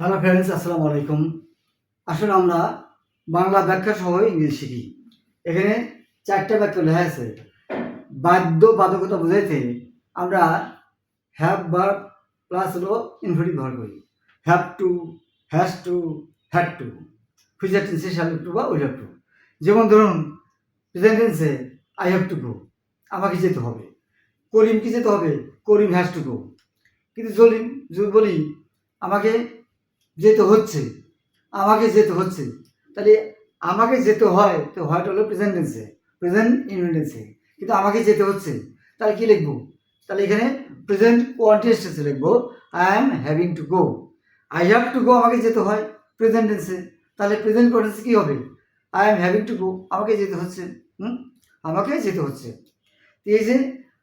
Hello friends আসসালামু আলাইকুম আসলে আমরা বাংলা ব্যাখ্যা সহ ইংরেজি শিখি। এখানে চারটা বাক্য লেখা আছে। বাদ্য বাধকতা বোঝাইতে আমরা হ্যাভ বা প্লাস হলো ইনফিনিটিভ ব্যবহার করি। Have to has to had to future টেন্সে শ্যাল টু বা উইল টু যেমন ধরুন প্রেজেন্ট টেন্সে আই হ্যাভ টু গো আমাকে যেতে হবে। করিম করিমকে যেতে হবে। করিম হ্যাজ টু গো কিন্তু যদি বলি, আমাকে যেতে হচ্ছে, আমাকে যেতে হচ্ছে, তাহলে আমাকে যেতে হয়, তো হয়টা হলো প্রেজেন্ট টেন্সে প্রেজেন্ট ইনভেন্টেন্সে কিন্তু আমাকে যেতে হচ্ছে, তাহলে কী লিখব? তাহলে এখানে প্রেজেন্ট কোয়ান্টিসেন্সে লিখব I am having to go I have to go আমাকে যেতে হয় প্রেজেন্ট টেন্সে তাহলে প্রেজেন্ট কোয়ান্টিয়াসে কী হবে? I am having to go আমাকে যেতে হচ্ছে, হুম? আমাকে যেতে হচ্ছে এই যে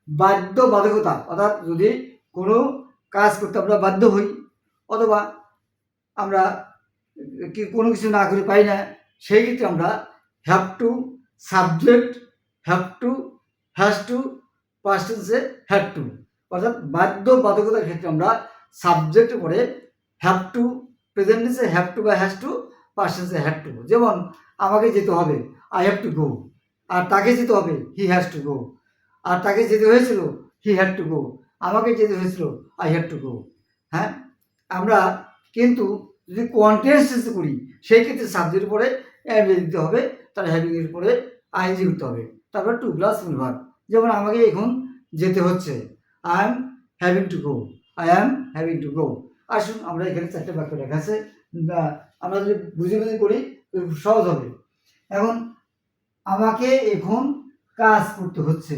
বাধ্য বাধকতা অর্থাৎ যদি কোনো কাজ করতে আমরা বাধ্য হই, অথবা আমরা কি কোনো কিছু না করে পাই না, সেই ক্ষেত্রে আমরা have to subject have to has to পার্সেন্সে had to অর্থাৎ বাধ্য বাধকতার ক্ষেত্রে আমরা সাবজেক্ট পরে হ্যাভ টু প্রেজেন্টেন্সে হ্যাভ টু বা হ্যাজ টু পার্সেন্সে হ্যাড টু যেমন আমাকে যেতে হবে আই হ্যাভ টু গো আর তাকে যেতে হবে হি হ্যাজ টু গো আর তাকে যেতে হয়েছিল হি হ্যাড টু গো আমাকে যেতে হয়েছিল আই হ্যাড টু গো হ্যাঁ? আমরা কিন্তু যদি কন্টেন্স করি, সেই ক্ষেত্রে সাবজেক্ট পরে এমএ দিতে হবে, তার হ্যাভিংয়ের পরে আইনজি করতে হবে। তারপর টু প্লাস ভার যেমন আমাকে এখন যেতে হচ্ছে I am having to go I am having to go আসুন, আমরা এখানে চারটে বাক্য লেখা আছে। আমরা যদি বুঝে বুঝে করি সহজ হবে। এখন আমাকে এখন কাজ করতে হচ্ছে।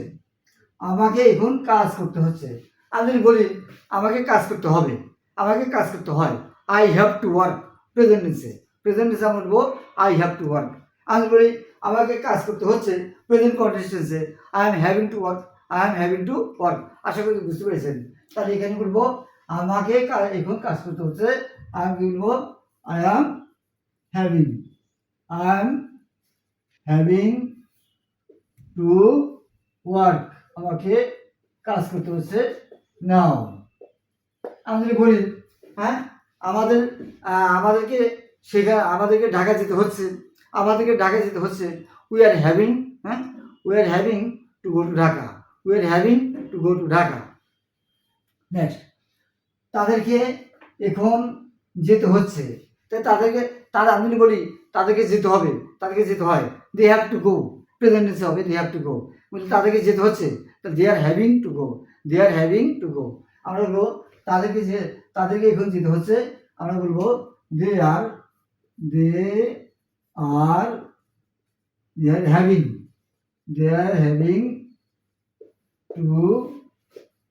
আমাকে এখন কাজ করতে হচ্ছে। আমি যদি বলি, আমাকে কাজ করতে হবে, আমাকে কাজ করতে হয়। আই হ্যাভ টু ওয়ার্ক প্রেজেন্টেন্সে প্রেজেন্টেন্সে আমরা বলব আই হ্যাভ টু ওয়ার্ক আমি বলি, আমাকে কাজ করতে হচ্ছে present কন্টেন্সে I am having to work I am having to work আশা করি বুঝতে পেরেছেন। তাহলে এখানে বলব, আমাকে এখন কাজ করতে হচ্ছে আমি বলব I am having I am having to work আমাকে কাজ করতে হচ্ছে নাও। আমি যদি বলি হ্যাঁ? আমাদের আমাদেরকে শেখা, আমাদেরকে ঢাকা যেতে হচ্ছে। আমাদেরকে ঢাকা যেতে হচ্ছে। উই আর হ্যাভিং হ্যাঁ? We are having to go to Dhaka we are having to go to Dhaka next তাদেরকে এখন যেতে হচ্ছে। তাই তাদেরকে, তারা, আমি বলি, তাদেরকে যেতে হবে। তাদেরকে যেতে হয়। দে হ্যাভ টু গো প্রেজেন্টেন্সে হবে দে হ্যাভ টু গো বলি তাদেরকে যেতে হচ্ছে they are having to go they are having to go আমরা বলব, তাদেরকে যে, তাদেরকে এখন যেতে হচ্ছে, আমরা বলব they are they are they are having they are having to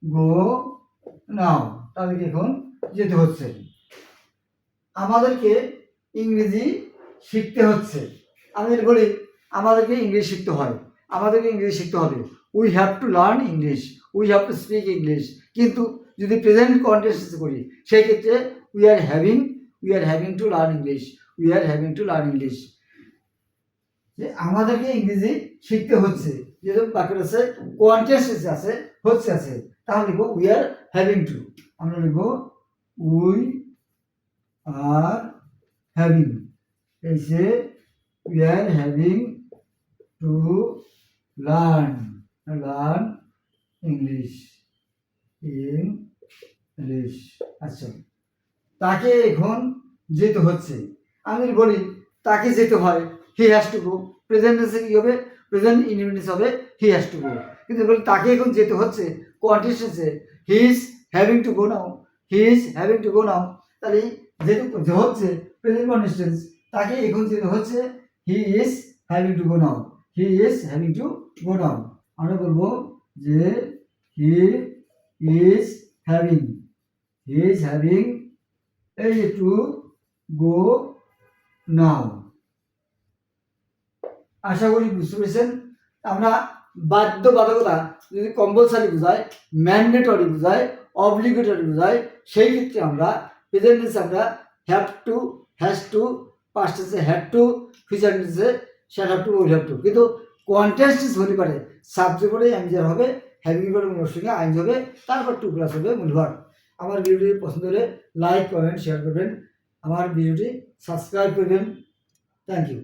go now তাদেরকে এখন যেতে হচ্ছে। আমাদেরকে ইংরেজি শিখতে হচ্ছে। আমি বলি আমাদেরকে ইংলিশ শিখতে হয়। আমাদেরকে ইংরেজি শিখতে হবে। We have to learn English we have to speak English কিন্তু যদি প্রেজেন্ট কন্টেন্স করি, সেই ক্ষেত্রে we are having we are having to learn English we are having to learn English যে আমাদেরকে ইংরেজি শিখতে হচ্ছে। যেরকম বাক্য আছে কোয়ান্টেন্স আছে, হচ্ছে আছে, তাহলে লিখব উই আর হ্যাভিং টু আমরা লিখব উই আর হ্যাভিং এই যে we are having to learn learn English English আচ্ছা। তাকে এখন যেতে হচ্ছে। আমি বলি, তাকে যেতে হয়। He has to go present টেন্সে কী হবে? প্রেজেন্ট ইনডিপেন্ডেন্স হবে হি হ্যাজ টু গো কিন্তু বলি, তাকে এখন যেতে হচ্ছে কোয়ান্টিসে he is having to go now he is having to go now তাহলে যেহেতু হচ্ছে প্রেজেন্ট কন্ডিশনস তাকে এখন যেতে হচ্ছে he is having to go now he is having to go now আমরা বলব যে he is having he is having এই টু গো নাও আশা করি বুঝতে পেরেছেন? আমরা বাধ্য বাধকতা যদি কম্পালসারি বোঝায় ম্যান্ডেটরি বোঝায় অব্লিগেটরি বোঝায়, সেই ক্ষেত্রে আমরা প্রেজেন্টেন্সে আমরা have to has to পাস্টেন্সে had to future have to will to কিন্তু কোয়ান্টেন্স হতে পারে। সাবজেক্ট পরে অ্যাঞ্জার হবে হ্যাভিং পরে মনের সঙ্গে আইন হবে, তারপর টু প্লাস হবে মূলভার আমার ভিডিওটি পছন্দ হলে লাইক কমেন্ট শেয়ার করবেন। আমার ভিডিওটি সাবস্ক্রাইব করবেন। Thank you